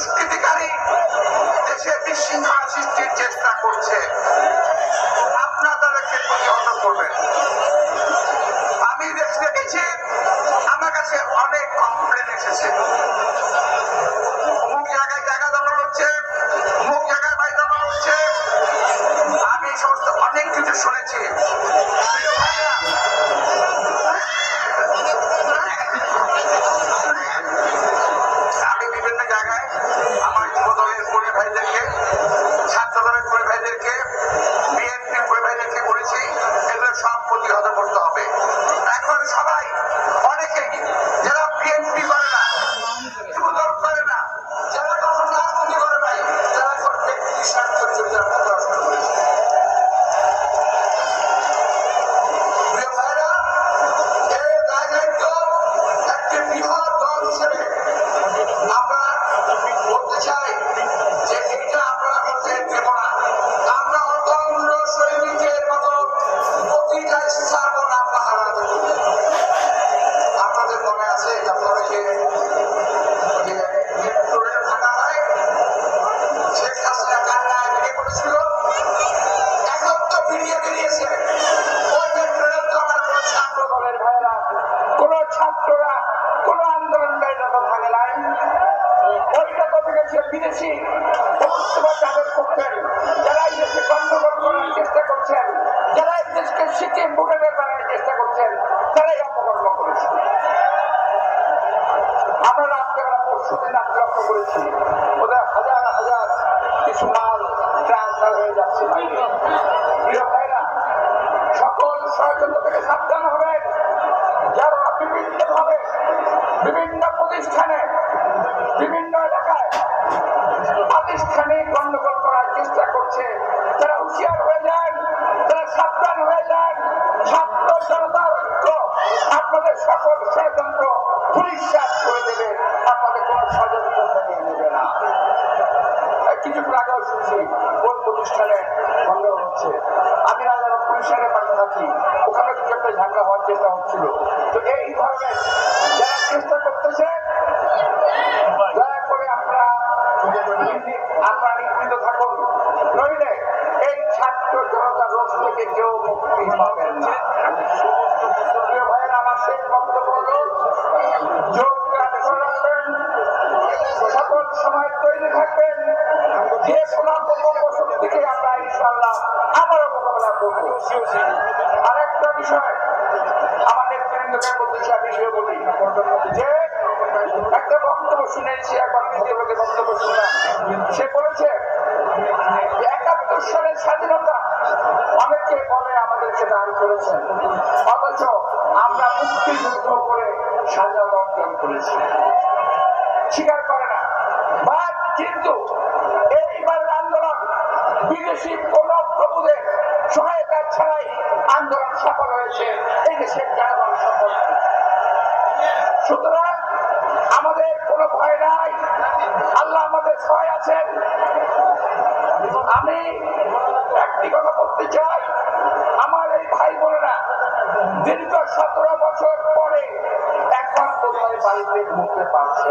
দুষ্কৃতিকারী দেশে বিশৃঙ্খলা সৃষ্টির চেষ্টা করছে। realizar a próxima noite. ভেঙেছে বিদেশি যাদের করছেন যারা দেশে চেষ্টা করছেন যারা এই দেশকে সিকিম ভুটানের চেষ্টা করছেন, তারাই অপকর্ম করেছে। আমরা আপনারা পরশু দিন লক্ষ্য করেছি। আপনাদের সকল ষড়যন্ত্র পুলিশ সাত করে দেবে। আপনাদের কোনো ষড়যন্ত্র মেনে নেবে না। কিছুক্ষণ আগেও শুনছি কোন প্রতিষ্ঠানে গন্ডগোল হচ্ছে। আমি রাজারা পুলিশের পাশে থাকি। ওখানে কিছু একটা ঝামেলা হওয়ার চেষ্টা হচ্ছিল। তো এই ধরনের যারা চেষ্টা করতেছে, দয়া করে আপনারা আপনারা নিশ্চিত থাকুন। নইলে এই ছাত্র জনতা রোষ থেকে কেউ মুক্তি পাবেন না। আরেকটা বিষয়, আমাদের বিষয়ে বলি যে একটা বক্তব্য শুনেছি একবার বক্তব্য শুনলাম। সে বলেছে, একাত্তর সালের স্বাধীনতা অনেকে বলে আমাদেরকে দান করেছেন অথচ আমরা মুক্তিযুদ্ধ করে স্বাধীনতা অর্জন করেছি। স্বীকার করে না। বা কিন্তু এইবার আন্দোলন বিদেশি কোন প্রভুদের সহায়তা ছাড়াই আন্দোলন সফল হয়েছে। এই দেশের জনগণ সফল সুতরাং আমাদের কোনো ভয় নাই। আল্লাহ আমাদের সহায় আছেন। আমি একটি কথা বলতে চাই। আমার এই ভাই বোনেরা, দীর্ঘ সতেরো বছর পরে কোথায় বাড়িতে ঘুরতে পারছে